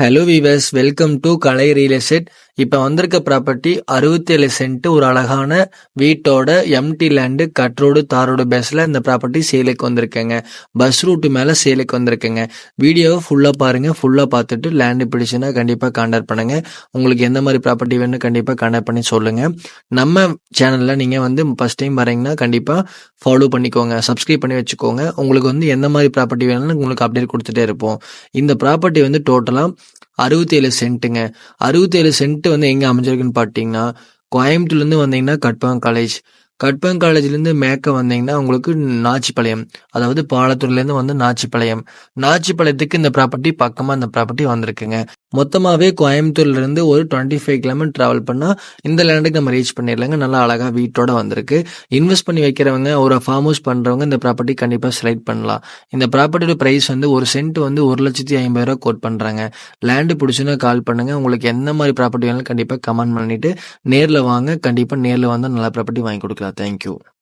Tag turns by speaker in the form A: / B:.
A: Hello viewers welcome to Kalai real estate இப்போ வந்திருக்க property அறுபத்தேழு சென்ட் ஒரு அழகான வீட்டோட எம்டி லேண்டு கட்ரோடு தாரோடு பேஸில் இந்த ப்ராப்பர்ட்டி சேலுக்கு வந்திருக்கேங்க. பஸ் ரூட்டு மேலே சேலுக்கு வந்திருக்கேங்க. வீடியோவை ஃபுல்லாக பாருங்கள் ஃபுல்லாக பார்த்துட்டு லேண்டு பிடிச்சுன்னா கண்டிப்பாக கான்டாக்ட் பண்ணுங்கள் உங்களுக்கு எந்த மாதிரி ப்ராப்பர்ட்டி வேணும் கண்டிப்பாக கான்டாக்ட் பண்ணி சொல்லுங்கள் நம்ம சேனலில் நீங்கள் வந்து ஃபஸ்ட் டைம் வரீங்கன்னா கண்டிப்பாக ஃபாலோ பண்ணிக்கோங்க. சப்ஸ்கிரைப் பண்ணி வச்சுக்கோங்க. உங்களுக்கு வந்து எந்த மாதிரி ப்ராப்பர்ட்டி வேணும்னு உங்களுக்கு அப்டேட் கொடுத்துட்டே இருப்போம். இந்த ப்ராப்பர்ட்டி வந்து டோட்டலாக அறுபத்தேழு சென்ட்டுங்க. அறுபத்தேழு சென்ட் வந்து எங்கே அமைஞ்சிருக்குன்னு பார்த்தீங்கன்னா கோயம்புத்தூர்லேருந்து வந்தீங்கன்னா கட்பாங் காலேஜ் கட்பன் காலேஜ்லேருந்து மேற்க வந்தீங்கன்னா உங்களுக்கு நாச்சிப்பாளையம் அதாவது பாலத்தூர்லேருந்து வந்து நாச்சிப்பாளையம். நாச்சிப்பாளையத்துக்கு இந்த ப்ராப்பர்ட்டி பக்கமாக இந்த ப்ராப்பர்ட்டி வந்திருக்குங்க. மொத்தமாகவே கோயம்புத்தூர்லேருந்து ஒரு டுவெண்ட்டி ஃபைவ் கிலோமீட்டர் ட்ராவல் பண்ணால் இந்த லேண்டுக்கு நம்ம ரீச் பண்ணிடலாங்க. நல்லா அழகாக வீட்டோட வந்திருக்கு. இன்வெஸ்ட் பண்ணி வைக்கிறவங்க ஒரு ஃபார்ம் ஹவுஸ் பண்ணுறவங்க இந்த ப்ராப்பர்ட்டி கண்டிப்பாக செலக்ட் பண்ணலாம். இந்த ப்ராப்பர்ட்டியோட ப்ரைஸ் வந்து ஒரு சென்ட் வந்து ஒரு லட்சத்தி ஐம்பது ரூபா கோட் பண்ணுறாங்க லேண்டு பிடிச்சுன்னா கால் பண்ணுங்கள் உங்களுக்கு எந்த மாதிரி ப்ராப்பர்ட்டி வேணாலும் கண்டிப்பாக கமெண்ட் பண்ணிவிட்டு நேரில் வாங்க. கண்டிப்பாக நேரில் வந்து நல்ல ப்ராப்பர்ட்டி வாங்கி கொடுக்கலாம். thank you.